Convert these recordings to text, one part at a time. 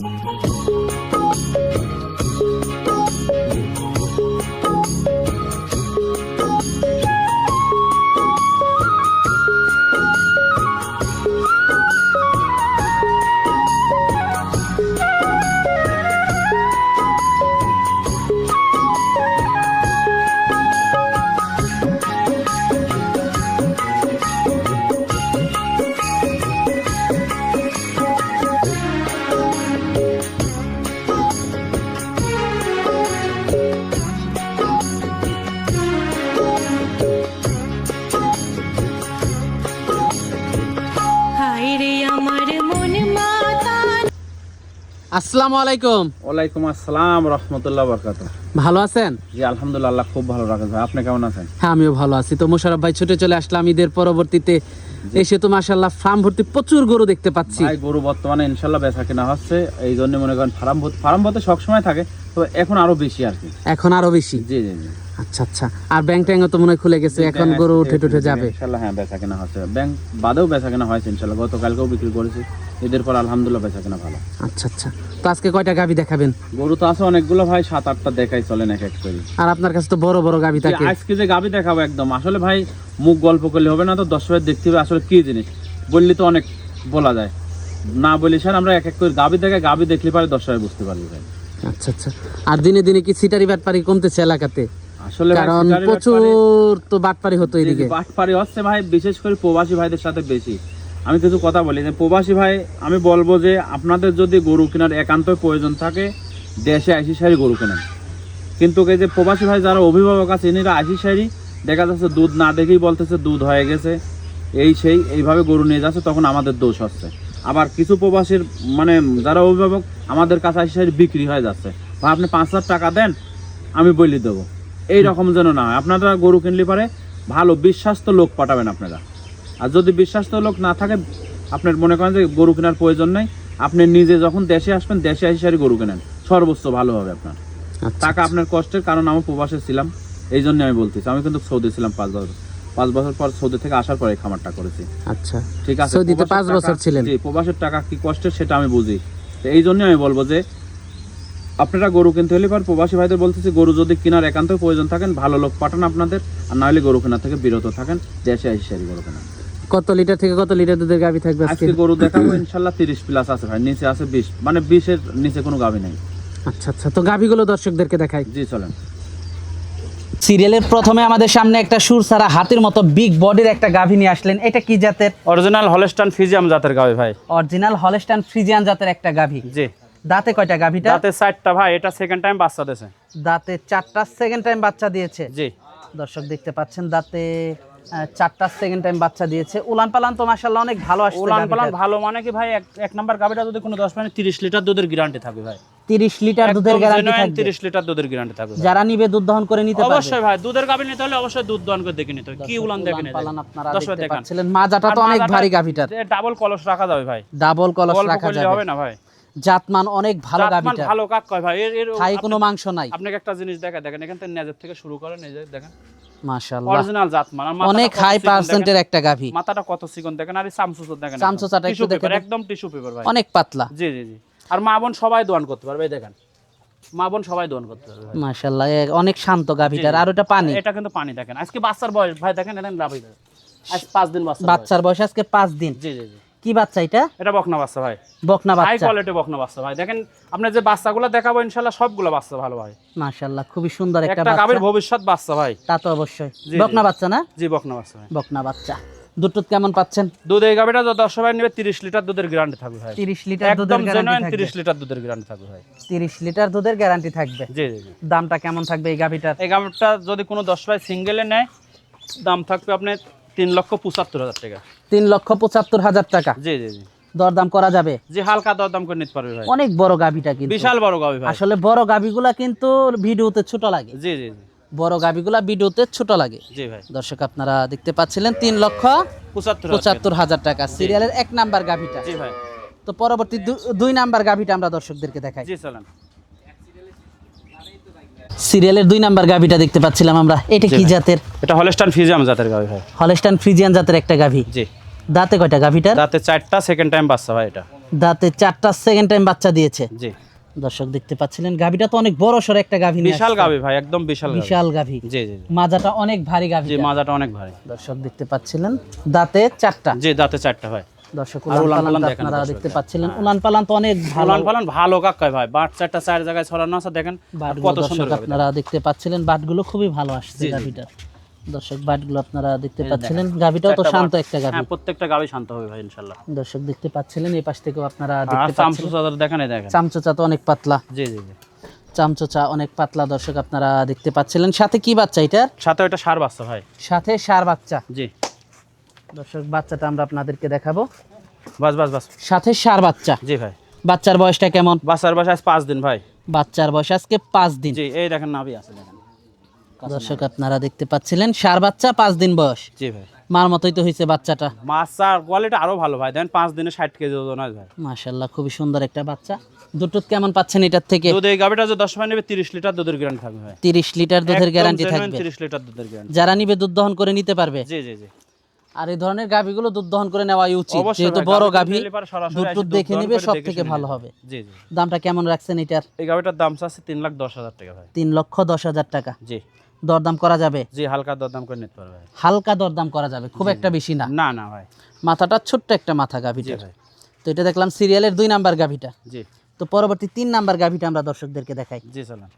হায় আসসালামু আলাইকুম। ওয়ালাইকুম আসসালাম রহমতুল্লাহ বরকাত ভালো আছেন? জি আলহামদুলিল্লাহ খুব ভালো রাখেন। ভাই আপনি কেমন আছেন? হ্যাঁ আমিও ভালো আছি। তো মোশারফ ভাই ছুটে চলে আসলাম ঈদের পরবর্তীতে। এসে তো মাশাল্লাহ ফার্ম ভর্তি প্রচুর গরু দেখতে পাচ্ছি। ভাই গরু বর্তমানে ইনশাল্লাহ বেচা কেনা হচ্ছে। এই জন্য মনে করেন ফার্ম ফার্ম বলতে সবসময় থাকে তো এখন আরও বেশি আর কি। এখন আরও বেশি? জি জি জি। আচ্ছা আচ্ছা। আর ব্যাংক ট্যাঙ্গও তো মনে হয় খুলে গেছে। এখন গরু উঠে টুঠে যাবে। ইনশাল্লাহ হ্যাঁ বেচা কেনা হচ্ছে। ব্যাংক বাদেও বেচা কেনা হয়েছে ইনশাল্লাহ গতকালকেও বিক্রি করেছি। ঈদের পর আলহামদুলিল্লাহ বেচা কেনা ভালো। আচ্ছা আচ্ছা। তো আজকে কয়টা গাভি দেখাবেন? গরু তো আছে অনেকগুলো ভাই সাত আটটা দেখাই চলেন এক এক করে। আর আপনার কাছে তো বড় বড় গাভি যে থাকে আজকে যে গাবি দেখাবো একদম আসলে ভাই মুখ গল্প করলে হবে না তো দশ ভাই দেখতে হবে আসলে কি জিনিস। বললে তো অনেক বলা যায়। না বলি স্যার আমরা এক এক করে গাবি দেখে গাবি দেখলে পারে দশ ভাই বুঝতে পারবি ভাই। আচ্ছা আচ্ছা। আর দিনে দিনে কি সিটারি বাটপারি কমতেছে এলাকাতে? আসলে কারণ প্রচুর তো বাটপারি হতো এদিকে। বাটপারি হচ্ছে ভাই বিশেষ করে প্রবাসী ভাইদের সাথে বেশি। আমি কিছু কথা বলি। যে প্রবাসী ভাই, আমি বলব যে আপনাদের যদি গরু কেনার একান্ত প্রয়োজন থাকে, দেশে আইসি সারি গরু কেনেন। কিন্তু এই যে প্রবাসী ভাই যারা অভিভাবক আছে, এনারা আইসি সারি দেখা যাচ্ছে দুধ না দেখেই বলতেছে দুধ হয়ে গেছে, এই সেই, এইভাবে গরু নিয়ে যাচ্ছে, তখন আমাদের দোষ হচ্ছে। আবার কিছু প্রবাসীর মানে যারা অভিভাবক, আমাদের কাছে আইসি সারি বিক্রি হয়ে যাচ্ছে। বা আপনি পাঁচ হাজার টাকা দেন, আমি বলি দেবো। এই রকম যেন না হয়। আপনারা গরু কিনলে পারে ভালো, বিশ্বাস্ত লোক পাঠাবেন আপনারা। আর যদি বিশ্বাস্ত লোক না থাকে আপনার মনে করেন যে গরু কেনার প্রয়োজন নেই। আপনি নিজে যখন দেশে আসবেন দেশে সারি গরু কেনেন। সর্বোচ্চ ভালো হবে আপনার। আচ্ছা টাকা আপনার কষ্টের কারণ আমি প্রবাসে ছিলাম এই জন্য আমি বলতেছি। আমি কিন্তু সৌদি ছিলাম পাঁচ বছর পাঁচ বছর পর সৌদি থেকে আসার পরে খামারটা করেছি। আচ্ছা ঠিক আছে সৌদিতে পাঁচ বছর ছিলেন। জি প্রবাসের টাকা কি কষ্টের সেটা আমি বুঝি। তো এই জন্য আমি বলব যে আপনারা গরু কিনতে হলে পর প্রবাসী ভাইদের বলতেছি গরু যদি কেনার একান্ত প্রয়োজন থাকেন ভালো লোক পাঠান আপনাদের আর না হলে গরু কেনা থেকে বিরত থাকেন দেশে এসে সারি গরু কেনা কত লিটার থেকে কত লিটার দুধের গাভি থাকবে আজকে? গরু দেখাবো ইনশাল্লাহ তিরিশ প্লাস আছে ভাই। নিচে আছে বিশ। মানে বিশের নিচে কোনো গাবি নেই। আচ্ছা আচ্ছা। তো গাভিগুলো দর্শকদেরকে দেখাই। জি চলেন। সিরিয়ালের প্রথমে আমাদের সামনে একটা সুর সারা হাতির মতো বিগ বডির একটা গাভী নিয়ে আসলেন। এটা কি জাতের? অরিজিনাল হলস্টান ফিজিয়াম জাতের গাবি ভাই। অরিজিনাল হলস্টাইন ফ্রিজিয়ান জাতের একটা গাভী। জি। দাঁতে কয়টা গাভীটা? রাতে চারটা ভাই। এটা সেকেন্ড টাইম বাচ্চা দিয়েছে। দাঁতে চারটা সেকেন্ড টাইম বাচ্চা দিয়েছে। জি। দর্শক দেখতে পাচ্ছেন দাঁতে চারটা সেকেন্ড টাইম বাচ্চা দিয়েছে। উলান পালান তো মাশাআল্লাহ অনেক ভালো আসছে উলান পালান ভালো মানে কি ভাই এক নাম্বার গাবিটা যদি কোনো দশ মানে তিরিশ লিটার দুধের গ্যারান্টি থাকবে ভাই। 30 লিটার দুধের গ্যারান্টি থাকবে। তিরিশ লিটার দুধের গ্যারান্টি থাকবে যারা নিবে দুধ দহন করে নিতে পারবে। অবশ্যই ভাই দুধের গাবি নিতে হলে অবশ্যই দুধ দহন করে দেখে নিতে হবে। কি উলান দেখে নিতে পালান আপনারা দেখতে পাচ্ছিলেন। মাজাটা তো অনেক ভারী গাভীটার। ডাবল কলস রাখা যাবে ভাই। ডাবল কলস রাখা যাবে। হবে না ভাই। জাতমান অনেক ভালো ভালো কাক কয় ভাই। এর এর কোনো মাংস নাই। আপনাকে একটা জিনিস দেখা দেখেন এখান থেকে নেজের থেকে শুরু করেন এই দেখেন। মাশাআল্লাহ। অরিজিনাল জাতমান অনেক কত হাই পার্সেন্টের একটা গাভী। মাথাটা কত চিকন দেখেন? আর চামচুচ দেখেন চামচুচাটা একটু টিস্যু দেখে পেপার দেন। একদম টিস্যু পেপার ভাই। অনেক পাতলা। জি জি জি। আর মা বোন সবাই দোয়ান করতে পারবে দেখেন। মা বোন সবাই দোয়ান করতে পারবে মাশাআল্লাহ অনেক শান্ত গাভীটার আর ওটা পানি। এটা কিন্তু পানি দেখেন। আজকে বাচ্চার বয়স ভাই দেখেন এটা লাভই আজ পাঁচ দিন বাচ্চা বাচ্চার বয়স আজকে পাঁচ দিন। জি জি জি। কি বাচ্চা এটা? এটা বকনা বাচ্চা ভাই। বকনা বাচ্চা। হাই কোয়ালিটি বকনা বাচ্চা ভাই। দেখেন আপনার যে বাচ্চাগুলো দেখাবো ইনশাল্লাহ সবগুলো বাচ্চা ভালো ভাই। মাশাআল্লাহ খুবই সুন্দর একটা বাচ্চা একটা গাভীর ভবিষ্যৎ বাচ্চা ভাই। তা তো অবশ্যই। বকনা বাচ্চা না? জি বকনা বাচ্চা ভাই। বকনা বাচ্চা। দুধ কেমন পাচ্ছেন? দুধ এই গাভীটা যত দশ ভাই নেবে তিরিশ লিটার দুধের গ্যারান্টি থাকবে ভাই। 30 লিটার দুধের একদম গ্যারান্টি জেনুইন থাকবে। তিরিশ লিটার দুধের গ্যারান্টি থাকবে ভাই। 30 লিটার দুধের গ্যারান্টি থাকবে। জি জি জি। দামটা কেমন থাকবে এই গাভীটার? এই গাভীটা যদি কোনো দশ ভাই সিঙ্গেলে নেয় দাম থাকবে আপনার তিন লক্ষ পঁচাত্তর হাজার টাকা। তিন লক্ষ পঁচাত্তর হাজার টাকা। জি জি জি। দরদাম করা যাবে? জি হালকা দরদাম করে নিতে পারবে ভাই। অনেক বড় গাভীটা কিন্তু। বিশাল বড় ভাই। আসলে বড় গাভীগুলা কিন্তু ভিডিওতে ছোট লাগে। জি জি জি। বড় গাভীগুলা ভিডিওতে ছোট লাগে। জি ভাই। দর্শক আপনারা দেখতে পাচ্ছিলেন তিন লক্ষ পঁচাত্তর হাজার টাকা। সিরিয়ালের এক নাম্বার গাভীটা। জি ভাই। তো পরবর্তী দুই নাম্বার গাভীটা আমরা দর্শকদেরকে দেখাই। জি চলেন। সিরিয়ালের দুই নাম্বার গাভীটা দেখতে পাচ্ছিলাম আমরা। এটা কি জাতের? এটা হলস্টান ফিজিয়াম জাতের গাভী ভাই। হলস্টাইন ফ্রিজিয়ান জাতের একটা গাভী। জি। দাঁতে কয়টা গাভীটার? রাতে চারটা সেকেন্ড টাইম বাচ্চা ভাই এটা। দাঁতে চারটা সেকেন্ড টাইম বাচ্চা দিয়েছে। জি। দর্শক দেখতে পাচ্ছিলেন গাভিটা তো অনেক বড় সড় একটা গাভি বিশাল। গাবি ভাই একদম বিশাল বিশাল গাভি। জি জি। মাজাটা অনেক ভারী গাভি জি মাজাটা অনেক ভারী। দর্শক দেখতে পাচ্ছিলেন দাঁতে চারটা। জি দাঁতে চারটা ভাই। দর্শক আপনারা দেখতে হ্যাঁ। পাচ্ছিলেন। উলান পালান তো অনেক ভালো। ফলন ফলন ভালো কাকায় ভাই? বাট চারটা চার জায়গায় ছড়ানো আছে দেখেন। কত সুন্দর আপনারা দেখতে পাচ্ছিলেন বাটগুলো খুবই ভালো আসছে জি, জি। দর্শক বাটগুলো আপনারা দেখতে পাচ্ছিলেন। দেখেন। গাভিটাও তো চারটা শান্ত একটা গাভি হ্যাঁ প্রত্যেকটা গাবি শান্ত হবে ভাই ইনশাআল্লাহ দর্শক দেখতে পাচ্ছিলেন এই পাশ থেকেও আপনারা দেখতে পাচ্ছেন চাদর দেখেন দেখেন। চামচোচা তো অনেক পাতলা। জি জি জি। চামচোচা অনেক পাতলা দর্শক আপনারা দেখতে পাচ্ছিলেন। সাথে কি বাচ্চা এটার? সাথে ওটা সার বাচ্চা ভাই। সাথে সার বাচ্চা। জি। দর্শক বাচ্চাটা আমরা আপনাদেরকে দেখাবো। বাস বাস বাস। সাথে সার বাচ্চা। জি ভাই। বাচ্চার বয়সটা কেমন? বাসার বাসা আজ পাঁচ দিন ভাই। বাচ্চার বয়স আজকে পাঁচ দিন। জি এই দেখেন নাভি আছে দেখেন। দর্শক আপনারা দেখতে পাচ্ছিলেন সার বাচ্চা পাঁচ দিন বয়স। জি ভাই। মার মতোই তো হয়েছে বাচ্চাটা। মাছার কোয়ালিটি আরও ভালো ভাই। দেন পাঁচ দিনে ষাট কেজি ওজন হয় ভাই। মাশাল্লাহ খুবই সুন্দর একটা বাচ্চা। দুটো কেমন পাচ্ছেন এটার থেকে? দুধ এই গাবিটা যে দশ মাস নেবে তিরিশ লিটার দুধের গ্যারান্টি থাকবে ভাই। তিরিশ লিটার দুধের গ্যারান্টি থাকবে। তিরিশ লিটার দুধের গ্যারান্টি যারা নিবে দুধ দহন করে নিতে পারবে। জি জি জি। আর এই ধরনের গাভিগুলো দুধ দহন করে নেওয়াই উচিত। যেহেতু বড় গাভী দুধ দুধ দেখে নিবে সব থেকে ভালো হবে। জি জি দামটা কেমন রাখছেন এটার? এই গাবিটার দাম আছে তিন লাখ দশ হাজার টাকা ভাই। তিন লক্ষ দশ হাজার টাকা। জি। দরদাম করা যাবে? জি হালকা দরদাম করে নিতে পারবে হালকা দরদাম করা যাবে খুব একটা বেশি না। না না ভাই। মাথাটা ছোট্ট একটা মাথা জি তো এটা দেখলাম সিরিয়ালের দুই নাম্বার গাভিটা। জি। তো পরবর্তী তিন নাম্বার গাভিটা আমরা দর্শকদেরকে দেখাই। জি চলেন।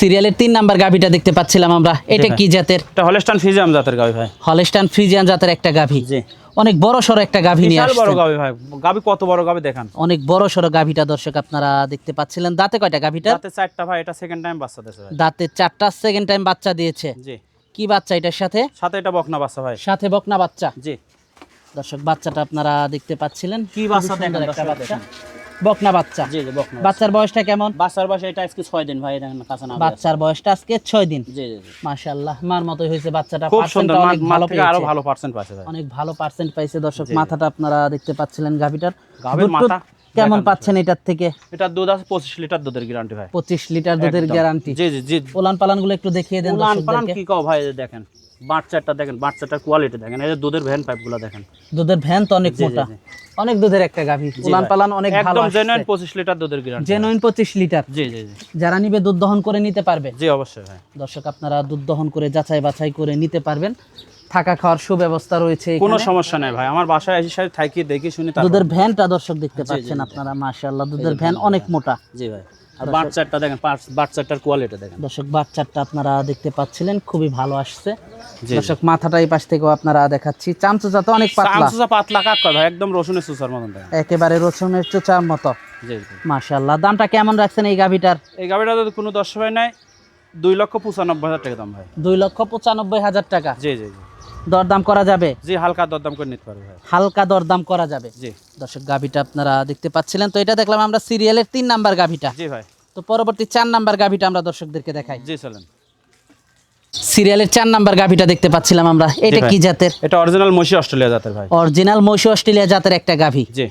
সিরিয়ালের তিন নাম্বার গাভিটা দেখতে পাচ্ছিলাম আমরা। এটা কি জাতের? এটা হলেস্টান ফিজিয়াম জাতের গাবি ভাই। হলেস্টান ফ্রিজিয়ান জাতের একটা গাভি। জি। অনেক বড় সড়ো একটা গাভি নিয়ে বিশাল বড় গাবি ভাই। গাবি কত বড় গাবি দেখান। অনেক বড় সড়ো গাভিটা দর্শক আপনারা দেখতে পাচ্ছিলেন। দাঁতে কয়টা গাভিটা? তাতে চারটা ভাই এটা সেকেন্ড টাইম বাচ্চা দিয়েছে ভাই। দাঁতে চারটা সেকেন্ড টাইম বাচ্চা দিয়েছে। জি। কি বাচ্চা এটার সাথে? সাথে এটা বকনা বাচ্চা ভাই। সাথে বকনা বাচ্চা। জি। দর্শক বাচ্চাটা আপনারা দেখতে পাচ্ছিলেন। কি বাচ্চা দেখেন, একটা বাচ্চা। বকনা বাচ্চা। জি জি বকনা বাচ্চার বয়সটা কেমন? বাচ্চার বাসা এটা আজকে ছয় দিন ভাই দেখেন কাছে না বাচ্চার বয়সটা আজকে ছয় দিন। জি জি মাশাআল্লাহ মার মতোই হয়েছে বাচ্চাটা। খুব সুন্দর ভালো থেকে আরও ভালো পার্সেন্ট ভাই। অনেক ভালো পার্সেন্ট পাইছে। দর্শক মাথাটা আপনারা দেখতে পাচ্ছিলেন গাভিটার। গাভীর মাথা কেমন পাচ্ছেন এটার থেকে? এটা দুধ আছে পঁচিশ লিটার দুধের গ্যারান্টি ভাই। পঁচিশ লিটার দুধের গ্যারান্টি জি জি জি। ওলান পালানগুলো একটু দেখিয়ে দেন উলান পালান কি কও ভাই দেখেন। বাচ্চাটা দেখেন বাচ্চাটার কোয়ালিটি দেখেন এই যে দুধের ভ্যান পাইপগুলো দেখেন। দুধের ভ্যান তো অনেক মোটা। অনেক দুধের একটা গাভি। উলান পালান অনেক ভালো একদম জেনুইন পঁচিশ লিটার দুধের গ্যারান্টি জেনুইন পঁচিশ লিটার। জি জি জি। যারা নিবে দুধ দহন করে নিতে পারবে। জি অবশ্যই ভাই। দর্শক আপনারা দুধ দহন করে যাচাই বাছাই করে নিতে পারবেন। থাকা খাওয়ার সুব্যবস্থা রয়েছে কোনো সমস্যা নাই ভাই। আমার বাসায় এসে সাথে থাকি দেখি শুনি দুধের ভ্যানটা দর্শক দেখতে পাচ্ছেন। আপনারা মাশাআল্লাহ। দুধের ভ্যান অনেক মোটা। জি ভাই। আর বাচ্চাটা দেখেন বাচ্চাটার কোয়ালিটি দেখেন। দর্শক বাচ্চাটা আপনারা দেখতে পাচ্ছিলেন খুবই ভালো আসছে। দর্শক মাথাটা এই পাশ থেকেও আপনারা দেখাচ্ছি। চামচুচা তো অনেক পাতলা। চামচুচা পাতলা কাক ভাই? একদম রসুনের সুসার মতন একেবারে রসুনের চোচার মতো। মাশাআল্লাহ দামটা কেমন রাখছেন এই গাভিটার? এই গাড়িটা যদি কোনো ভাই নাই দুই লক্ষ পঁচানব্বই হাজার টাকা দাম ভাই। দুই লক্ষ পঁচানব্বই হাজার টাকা। জি জি জি। দরদাম করা যাবে? জি হালকা দরদাম করে নিতে পারবে ভাই। হালকা দরদাম করা যাবে? জি। দর্শক গাভিটা আপনারা দেখতে পাচ্ছিলেন। তো এটা দেখলাম আমরা সিরিয়ালের তিন নাম্বার গাভিটা। জি ভাই। তো পরবর্তী চার নাম্বার গাভিটা আমরা দর্শকদেরকে দেখাই। জি চলেন। সিরিয়ালের চার নাম্বার গাভিটা দেখতে পাচ্ছিলাম আমরা। এটা কি জাতের? এটা অরিজিনাল মসি অস্ট্রেলিয়া জাতের ভাই। অরিজিনাল মহিষ অস্ট্রেলিয়া জাতের একটা গাভি। জি।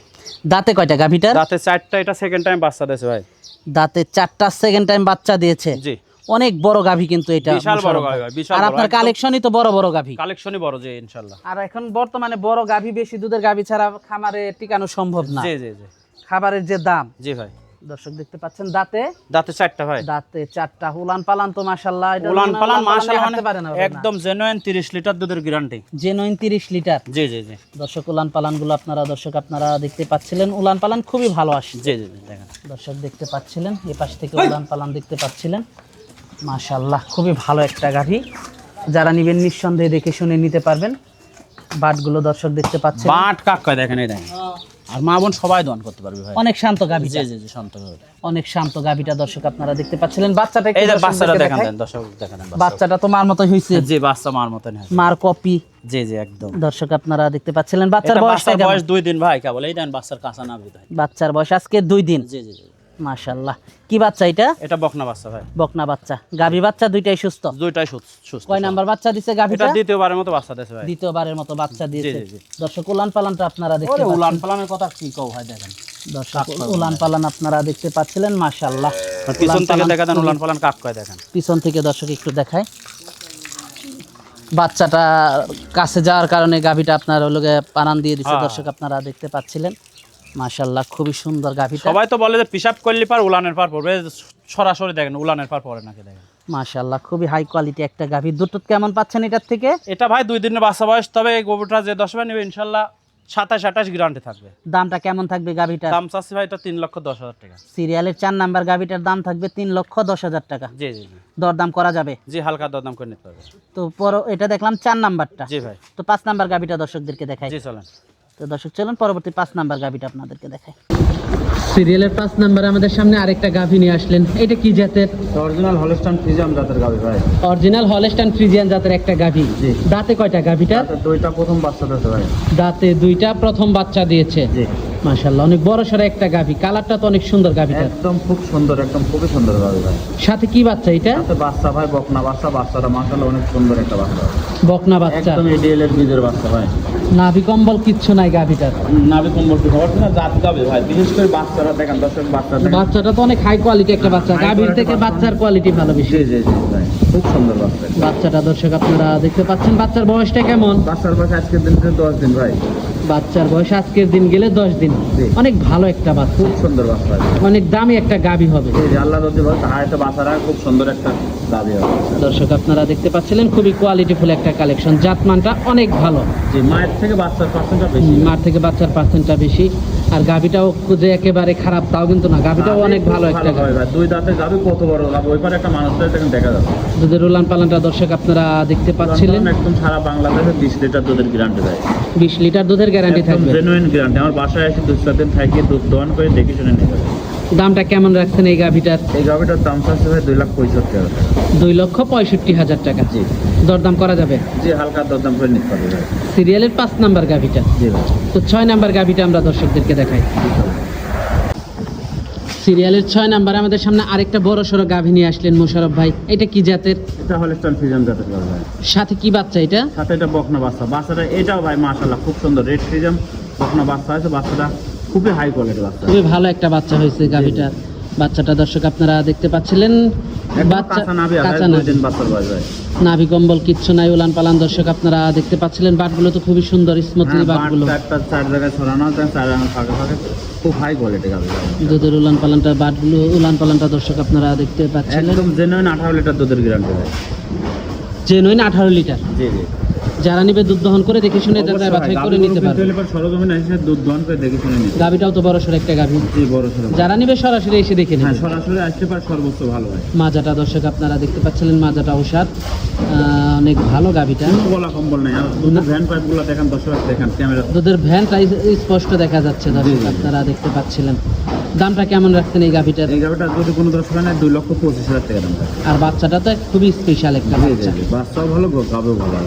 দাঁতে কয়টা গাভিটার? দাঁতে চারটা এটা সেকেন্ড টাইম বাচ্চা দিয়েছে ভাই। দাঁতে চারটা সেকেন্ড টাইম বাচ্চা দিয়েছে। জি। অনেক বড় গাভি কিন্তু এটা বিশাল বড় গাভী আর আপনার কালেকশনই তো বড় বড় গাভি। কালেকশনই বড় জি ইনশাল্লাহ আর এখন বর্তমানে বড় গাভি বেশি দুধের গাভি ছাড়া খামারে টিকানো সম্ভব না। জি জি জি। খাবারের যে দাম। জি ভাই। দর্শক দেখতে পাচ্ছেন দাঁতে? দাঁতে চারটা ভাই। দাঁতে চারটা। উলান পালান তো মাশাল্লাহ এটা উলান পালান মাশাআল্লাহ হাঁটতে পারে না। একদম জেনুইন 30 লিটার দুধের গ্যারান্টি জেনুইন তিরিশ লিটার। জি জি জি। দর্শক উলান পালানগুলো আপনারা দর্শক আপনারা দেখতে পাচ্ছিলেন। উলান পালান খুবই ভালো আসছে জি জি জি দেখেন। দর্শক দেখতে পাচ্ছিলেন এই পাশ থেকে উলান পালান দেখতে পাচ্ছিলেন। মাশাল্লাহ খুবই ভালো একটা গাভি যারা নিবেন নিঃসন্দেহে দেখে শুনে নিতে পারবেন। বাটগুলো দর্শক দেখতে পাচ্ছেন। বাট কাক কয় দেখেন এই দেখেন। আর মা বোন সবাই দোয়ান করতে পারবে ভাই। অনেক শান্ত গাভি জি জি জি শান্ত অনেক শান্ত গাভিটা দর্শক আপনারা দেখতে পাচ্ছিলেন। বাচ্চাটা এই যে বাচ্চাটা দেখান। দেন দর্শক দেখান দেন বাচ্চা। বাচ্চাটা তো মার মতো হয়েছে জি বাচ্চা মার মতন না মার কপি। জি জি একদম। দর্শক আপনারা দেখতে পাচ্ছিলেন বাচ্চার কেমন? বয়স দুই দিন ভাই কেবল। এই দেন বাচ্চার কাঁচা না বাচ্চার বয়স আজকে দুই দিন। জি জি জি। মাশাল্লাহ কি বাচ্চা এটা? এটা বকনা বাচ্চা ভাই। বকনা বাচ্চা। গাভী বাচ্চা দুইটাই সুস্থ? দুইটাই সুস্থ কয় নাম্বার বাচ্চা দিছে গাভীটা? দ্বিতীয়বারের মতো বাচ্চা দিয়েছে ভাই। দ্বিতীয়বারের মতো বাচ্চা দিয়েছে। দর্শক উলান পালানটা আপনারা দেখতে পাচ্ছেন। উলান পালানের কথা কি কও ভাই দেখেন। দর্শক উলান পালান আপনারা দেখতে পাচ্ছিলেন মাশাল্লাহ পিছন থেকে দেখা দেন উলান পালান কাক কয় দেখেন। পিছন থেকে দর্শক একটু দেখায় বাচ্চাটা কাছে যাওয়ার কারণে গাভীটা আপনার গিয়ে পানান দিয়ে দিচ্ছে হ্যাঁ। দর্শক আপনারা দেখতে পাচ্ছিলেন। মাশাল্লাহ খুবই সুন্দর গাভীটা। সবাই তো বলে যে পিসাব করলে পার উলানের পার পড়বে। সরাসরি দেখেন উলানের পার পড়ে নাকি দেখেন। মাশাল্লাহ খুবই হাই কোয়ালিটি একটা গাভী। দুটো কেমন পাচ্ছেন এটার থেকে? এটা ভাই দুই দিনের বাচ্চা বয়স তবে এই গোবরটা যে দশ ভাই নেবে ইনশাল্লাহ সাতাশ আঠাশ গ্রান্টে থাকবে। দামটা কেমন থাকবে গাভীটার? দাম চাচ্ছি ভাই এটা তিন লক্ষ দশ হাজার টাকা। সিরিয়ালের চার নাম্বার গাভীটার দাম থাকবে তিন লক্ষ দশ হাজার টাকা। জি জি জি। দরদাম করা যাবে? জি হালকা দরদাম করে নিতে হবে। তো পর এটা দেখলাম চার নাম্বারটা। জি ভাই। তো পাঁচ নাম্বার গাভীটা দর্শকদেরকে দেখাই। জি চলেন। তো দর্শক চলুন পরবর্তী পাঁচ নাম্বার গাভীটা আপনাদেরকে দেখাই। সিরিয়ালের পাঁচ নাম্বারে আমাদের সামনে আরেকটা গাভী নিয়ে আসলেন। এটা কি জাতের? অরিজিনাল হলস্টান ফ্রিজিয়ান জাতের গাভি ভাই। অরিজিনাল হলস্টাইন ফ্রিজিয়ান জাতের একটা গাভী। জি। দাঁতে কয়টা গাভীটা দুইটা প্রথম বাচ্চা দিয়েছে ভাই। দাঁতে দুইটা প্রথম বাচ্চা দিয়েছে। জি। মাশাল্লাহ অনেক বড় সড়ো একটা গাভী। কালারটা তো অনেক সুন্দর গাভীটা একদম খুব সুন্দর একদম খুবই সুন্দর গাবি ভাই। সাথে কি বাচ্চা এটা? সাথে বাচ্চা ভাই বকনা বাচ্চা বাচ্চাটা মাসাল্লাহ অনেক সুন্দর একটা বাচ্চা। বকনা বাচ্চা। একদম এডিএল এর বীজের বাচ্চা ভাই। নাভি কম্বল কিচ্ছু নাই গাভীটার। নাবি কম্বল কি খবর না জাত গাবে ভাই বিশেষ করে বাচ্চারা দেখেন দর্শক বাচ্চা দেখেন। বাচ্চাটা তো অনেক হাই কোয়ালিটি একটা বাচ্চা। গাভীর থেকে বাচ্চার কোয়ালিটি ভালো বেশি। জি জি জি। খুব সুন্দর বাচ্চা। বাচ্চাটা দর্শক আপনারা দেখতে পাচ্ছেন বাচ্চার বয়সটা কেমন? বাচ্চার বয়স আজকের দিন দশ দিন ভাই। বাচ্চার বয়স আজকের দিন গেলে দশ দিন। অনেক ভালো একটা বাচ্চা। খুব সুন্দর বাচ্চা। অনেক দামি একটা গাভী হবে। যে আল্লাহ বলে হয়তো বাচ্চারা খুব সুন্দর একটা দাবি হবে। দর্শক আপনারা দেখতে পাচ্ছিলেন খুবই কোয়ালিটিফুল একটা কালেকশন জাতমানটা অনেক ভালো। জি মায়ের থেকে বাচ্চার পার্সেন্টটা বেশি। মার থেকে বাচ্চার পার্সেন্টটা বেশি। আর গাভীটাও যে একেবারে খারাপ তাও কিন্তু না। গাভীটাও গাভী অনেক ভালো একটা দুই দাঁতে গাভি কত বড়? গাভী ওই পারে একটা দেখেন দেখা যাচ্ছে। দুধের উলান পালানটা দর্শক আপনারা দেখতে পাচ্ছিলেন। একদম সারা বাংলাদেশে বিশ লিটার দুধের গ্যারান্টি দেয় বিশ লিটার দুধের গ্যারান্টি থাকবে। জেনুইন গ্যারান্টি আমার বাসায় এসে দুধ সাথে থাকি দুধ দোয়ান করে দেখে শুনে যাবে। দামটা কেমন রাখছেন এই গাভীটার? এই গাভিটার দাম চাচ্ছে ভাই দুই লাখ পঁয়ষট্টি হাজার টাকা। দুই লক্ষ পঁয়ষট্টি হাজার টাকা। জি। দরদাম করা যাবে? জি হালকা দরদাম করে নিতে পারবে সিরিয়ালের পাঁচ নাম্বার গাভিটা। জি ভাই। তো ছয় নাম্বার গাভীটা আমরা দর্শকদেরকে দেখাই। সিরিয়ালের ছয় নাম্বার আমাদের সামনে আরেকটা বড় সড়ো গাভী নিয়ে আসলেন মোশারফ ভাই। এটা কি জাতের? এটা হলে স্টান ফিজান জাতের ভাই। সাথে কি বাচ্চা এটা? সাথে এটা বকনা বাচ্চা। বাচ্চাটা এটাও ভাই মাশাল্লাহ খুব সুন্দর। রেড ফিজাম বকনা বাচ্চা আছে। বাচ্চাটা খুবই হাই কোয়ালিটি বাচ্চা। খুবই ভালো একটা বাচ্চা হয়েছে গাভীটা। বাচ্চাটা দর্শক আপনারা দেখতে পাচ্ছিলেন। বাচ্চা কাঁচা নাভি কম্বল কিচ্ছু নাই উলান পালান দর্শক আপনারা দেখতে পাচ্ছিলেন। বাটগুলো তো খুবই সুন্দর স্মুথলি হ্যাঁ, বাটগুলো। বাট চারটা চার জায়গায় ছড়ানো চার জায়গায় ফাঁকে ফাঁকে। খুব হাই কোয়ালিটি দুধের উলান পালানটা বাটগুলো উলান পালানটা দর্শক আপনারা দেখতে পাচ্ছিলেন। একদম জেনুইন আঠারো লিটার দুধের গ্যারান্টি জেনুইন আঠারো লিটার জি জি। যারা নিবে দুধ দহন করে দেখে শুনে যাচাই বাছাই করে নিতে পারবে। সরজমিন এসে দুধ দোয়ান করে দেখে শুনে নিতে। গাভীটাও তো বড় সড় একটা গাভী। জি বড় সড়ো যারা নিবে সরাসরি এসে দেখে হ্যাঁ নেবে। সরাসরি আসতে পারে সর্বোচ্চ ভালো হয়। মাজাটা দর্শক আপনারা দেখতে পাচ্ছিলেন মাজাটা ওষাদ অনেক ভালো গাভীটা। কম্বল নাই দুধের ভ্যান পাইপগুলো দেখেন দর্শক দেখেন ক্যামেরা। দুধের ভ্যানটা স্পষ্ট দেখা যাচ্ছে দর্শক। আপনারা দেখতে পাচ্ছিলেন। দামটা কেমন রাখছেন এই গাভীটার? এই গাভিটা যদি কোনো দর্শক নেয় দুই লক্ষ পঁচিশ হাজার টাকা দাম আর বাচ্চাটা তো খুবই স্পেশাল একটা বাচ্চা। বাচ্চাও ভালো গাবেও ভালো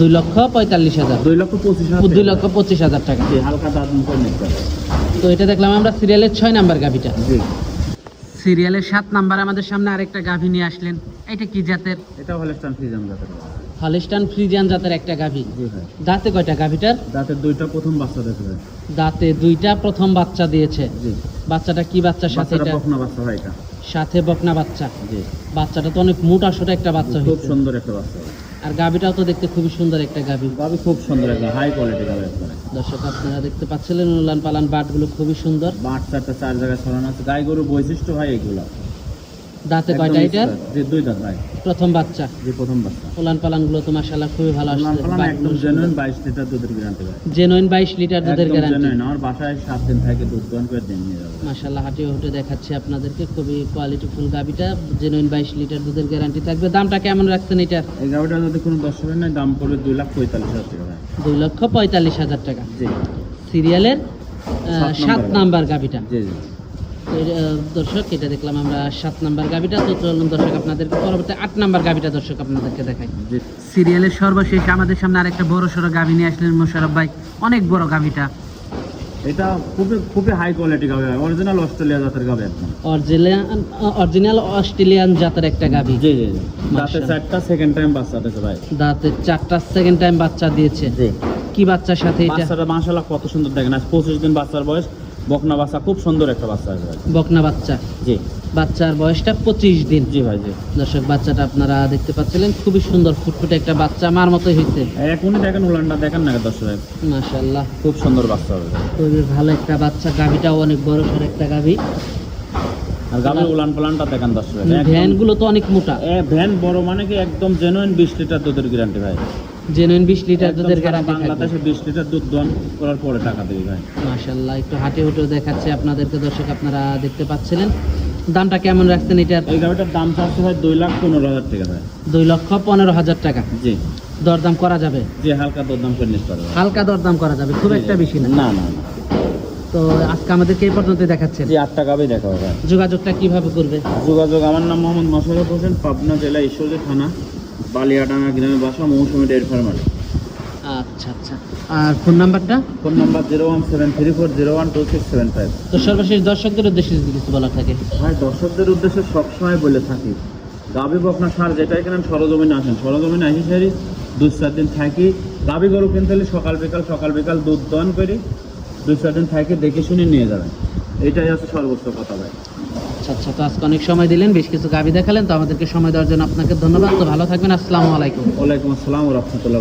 দুই লক্ষ পঁয়তাল্লিশ হাজার। দুই লক্ষ পঁচিশ হাজার দুই লক্ষ পঁচিশ হাজার টাকা। হালকা নিতে তো এটা দেখলাম আমরা সিরিয়ালের ছয় নাম্বার গাভীটা। জি। সিরিয়ালের সাত নাম্বার আমাদের সামনে আরেকটা গাভী নিয়ে আসলেন। এটা কি জাতের? এটা হলে ফ্রিজাম জাতের। হলিস্টান ফ্রিজিয়ান জাতের একটা গাভী। দাঁতে কয়টা গাভীটার? দাঁতের দুইটা প্রথম বাচ্চা দেখে ভাই। দাঁতে দুইটা প্রথম বাচ্চা দিয়েছে। বাচ্চাটা কি বাচ্চার সাথে এটা বকনা বাচ্চা ভাই এটা। সাথে বকনা বাচ্চা। জি। বাচ্চাটা তো অনেক মোটা সোটা একটা বাচ্চা খুব সুন্দর একটা বাচ্চা। আর গাভীটাও তো দেখতে খুবই সুন্দর একটা গাভী। গাভি খুব সুন্দর একটা হাই কোয়ালিটি গাভি দর্শক আপনারা দেখতে পাচ্ছিলেন উলান পালান বাটগুলো খুবই সুন্দর। বাট চারটা চার জায়গায় ছড়ানো আছে। গাই গরুর বৈশিষ্ট্য হয় এগুলো। দাঁতে কয়টা স্টার। জি দুই দাঁত ভাই। প্রথম বাচ্চা? জি প্রথম বাচ্চা। উলান পালানগুলো তো মাসাল্লাহ খুবই ভালো আসছে। একদম জেনুইন বাইশ লিটার দুধের গ্যারান্টি ভাই। জেনুইন বাইশ লিটার দুধের গ্যারান্টি আমার বাসায় সাত দিন থাকে দুধ করে দিন নিয়ে যাব। মাসাল্লাহ হাঁটিয়ে হুটে দেখাচ্ছি আপনাদেরকে। খুবই কোয়ালিটি ফুল গাভিটা জেনুইন বাইশ লিটার দুধের গ্যারান্টি থাকবে। দামটা কেমন রাখছেন এটার? এই গাভিটা যদি কোনো দর্শকের নেই দাম পড়বে দুই লাখ পঁয়তাল্লিশ হাজার টাকা ভাই। দুই লক্ষ পঁয়তাল্লিশ হাজার টাকা। জি। সিরিয়ালের আহ, সাত সাত নাম্বার নাম্বার গাভিটা। জি জি। এটা, দর্শক এটা দেখলাম আমরা সাত নাম্বার গাভিটা তো চলুন দর্শক আপনাদেরকে পরবর্তী আট নাম্বার গাভিটা দর্শক আপনাদেরকে দেখাই। জি সিরিয়ালের সর্বশেষ আমাদের সামনে আরেকটা বড় সড়ো গাভি নিয়ে আসলেন মোশারফ ভাই। অনেক বড় গাভিটা এটা খুবই খুবই হাই কোয়ালিটি ভাই। অরিজিনাল অস্ট্রেলিয়া জাতের একদম। অরিজিনাল অরিজিনাল অস্ট্রেলিয়ান জাতের একটা গাভি জি জি দাঁতে চারটা সেকেন্ড টাইম বাচ্চা দিয়েছে ভাই। দাঁতে চারটা সেকেন্ড টাইম বাচ্চা দিয়েছে। জি। কি বাচ্চার সাথে এটা? বাচ্চাটা মাশাআল্লাহ কত সুন্দর দেখেন। আজ পঁচিশ দিন বাচ্চার বয়স। বকনা বাচ্চা খুব সুন্দর একটা বাচ্চা বকনা বাচ্চা? জি। বাচ্চার বয়সটা পঁচিশ দিন। জি ভাই জি। দর্শক বাচ্চাটা আপনারা দেখতে পাচ্ছিলেন খুবই সুন্দর ফুটফুটে একটা বাচ্চা মার মতোই হয়েছে এখনই দেখেন উলানটা দেখেন না দর্শক মাশাল্লাহ খুব সুন্দর বাচ্চা হবে। খুবই ভালো একটা বাচ্চা গাভিটাও অনেক বড় সড় একটা গাভি। আর গাভীর উলান পালানটা দেখেন দর্শক ভাই ভ্যানগুলো তো অনেক মোটা। ভ্যান বড় মানে কি একদম জেনুইন বিশ লিটার দুধের গ্যারান্টি ভাই। জেনুইন বিশ লিটার দুধের গ্যারান্টি বাংলাদেশে বিশ লিটার দুধ দন করার পরে টাকা দেবে ভাই। মাশাল্লাহ একটু হাঁটে হুটেও দেখাচ্ছে আপনাদেরকে দর্শক আপনারা দেখতে পাচ্ছিলেন। দামটা কেমন রাখছেন এটার? এই গাড়িটার দাম চাচ্ছে ভাই দুই লাখ পনেরো হাজার টাকা ভাই। দুই লক্ষ পনেরো হাজার টাকা। জি। দরদাম করা যাবে? যে হালকা দরদাম করে নিতে পারবে হালকা দরদাম করা যাবে খুব একটা বেশি না। না না। তো আজকে আমাদেরকে এই পর্যন্ত দেখাচ্ছেন। জি আট টাকাবেই দেখা হবে যোগাযোগটা কীভাবে করবে? যোগাযোগ আমার নাম মোহাম্মদ মোশারফ হোসেন পাবনা জেলা ঈশ্বরদী থানা। বালিয়াডাঙ্গা গ্রামে বাসা মৌসুমী ডেয়ারি ফার্মারে আচ্ছা আচ্ছা। আর ফোন নাম্বারটা? Phone number zero one seven three four zero one two six seven five. তো সর্বশেষ দর্শকদের উদ্দেশ্যে যদি কিছু বলা থাকে। হ্যাঁ দর্শকদের উদ্দেশ্যে সবসময় বলে থাকি গাভী বকনা সার যেটাই কেনেন সরজমিনে আসেন। সরজমিনে আসি সারি দুই চার দিন থাকি। গাভী গরু কিনতে হলে সকাল বিকাল সকাল বিকাল দুধ দন করি। দু চার দিন থাকি দেখে শুনে নিয়ে যাবেন। এটাই হচ্ছে সর্বোচ্চ কথা ভাই। আচ্ছা আচ্ছা তো আজকে অনেক সময় দিলেন, বেশ কিছু গাবি দেখালেন, তো আমাদেরকে সময় দেওয়ার জন্য আপনাকে ধন্যবাদ। তো ভালো থাকবেন, আসসালামু আলাইকুম। ওয়ালাইকুম আসসালাম রহমতুল্লাহ